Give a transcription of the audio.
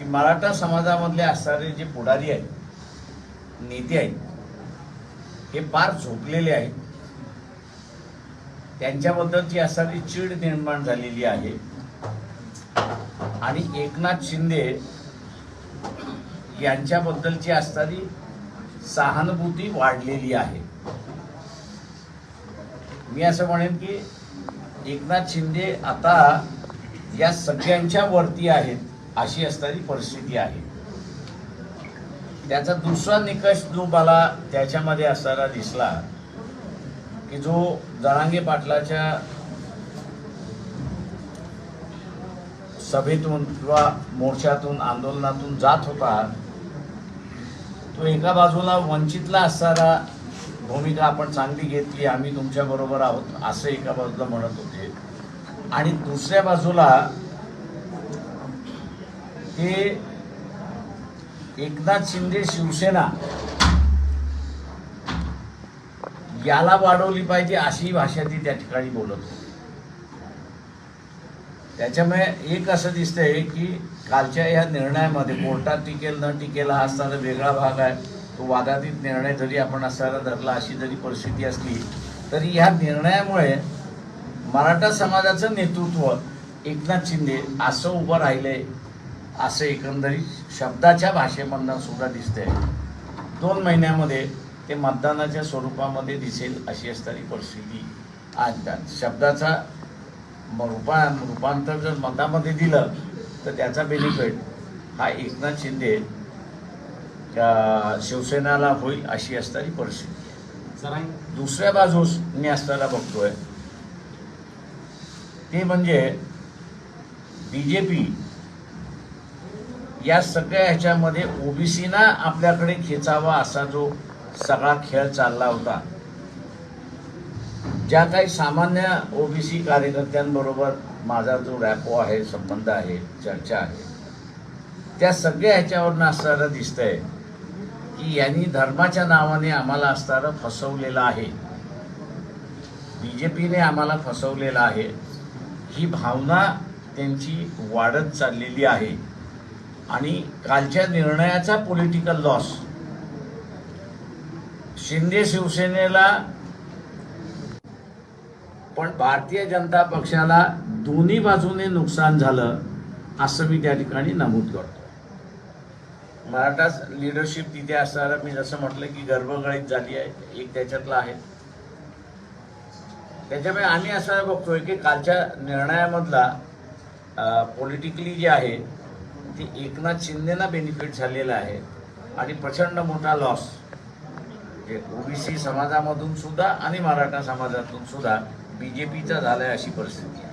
की मराठा समाजामधले असणारे जे पुढारी आहेत नेते आहेत हे फार झोपलेले आहेत. त्यांच्याबद्दलची असणारी चीड निर्माण झालेली आहे. आणि एकनाथ शिंदे यांच्याबद्दलची असणारी सहानुभूती वाढलेली आहे. मी असं म्हणेन की एकनाथ शिंदे आता या सगळ्यांच्या वरती आहेत. अशी असणारी परिस्थिती आहे. त्याचा दुसरा निकष जो मला त्याच्यामध्ये असणारा दिसला की जो जरांगे पाटलाच्या सभेतून किंवा मोर्चातून आंदोलनातून जात होता तो एका बाजूला वंचितला असणारा भूमिका आपण चांगली घेतली आम्ही तुमच्या बरोबर आहोत असं एका बाजूला म्हणत होते. आणि दुसऱ्या बाजूला हे एकनाथ शिंदे शिवसेना याला वाढवली पाहिजे अशी भाषा ती त्या ठिकाणी बोलत त्याच्यामुळे एक असं दिसतंय की कालच्या या निर्णयामध्ये कोर्टात टिकेल न टिकेल हा असणारा वेगळा भाग आहे. तो वादातीत निर्णय जरी आपण असायला धरला अशी जरी परिस्थिती असली तरी ह्या निर्णयामुळे मराठा समाजाचं नेतृत्व एकनाथ शिंदे असं उभं राहिलंय. असं एकंदरीत शब्दाच्या भाषेमधनं सुद्धा दिसतंय. दोन महिन्यामध्ये ते मतदानाच्या स्वरूपामध्ये दिसेल अशी असणारी परिस्थिती आज शब्दाचा रूपा रूपांतर जर मतामध्ये दिलं तर त्याचा बेनिफिट हा एकनाथ शिंदे शिवसेनेला होईल अशी असणारी परिस्थिती. दुसऱ्या बाजूस मी असताना बघतोय ते म्हणजे बी जे पी या सगळ्या ह्याच्यामध्ये ओबीसीना आपल्याकडे खेचावा असा जो सगळा खेळ चालला होता. ज्या काही सामान्य ओबीसी कार्यकर्त्यांबरोबर माझा जो रॅपो आहे संबंध आहे चर्चा आहे त्या सगळ्या ह्याच्यावरनं असणारं दिसतंय की यांनी धर्माच्या नावाने आम्हाला असणारं फसवलेलं आहे. बी जे पीने आम्हाला फसवलेलं आहे. ही भावना त्यांची वाढत चाललेली आहे. आणि कालच्या निर्णयाचा पॉलिटिकल लॉस शिंदे शिवसेनेला पण भारतीय जनता पक्षाला दोन्ही बाजूने नुकसान झालं असं मी त्या ठिकाणी नमूद करतो. मराठा लिडरशिप तिथे असणारा मी जसं म्हटलं की गर्भगळीत झाली आहे एक त्याच्यातला आहे. त्याच्यामुळे आम्ही असं बघतोय की कालच्या निर्णयामधला पॉलिटिकली जे आहे ते एकनाथ शिंदेना बेनिफिट झालेलं आहे आणि प्रचंड मोठा लॉस जे ओबीसी समाजामधून सुद्धा आणि मराठा समाजातून सुद्धा बी जे पीचा झाला आहे अशी परिस्थिती आहे.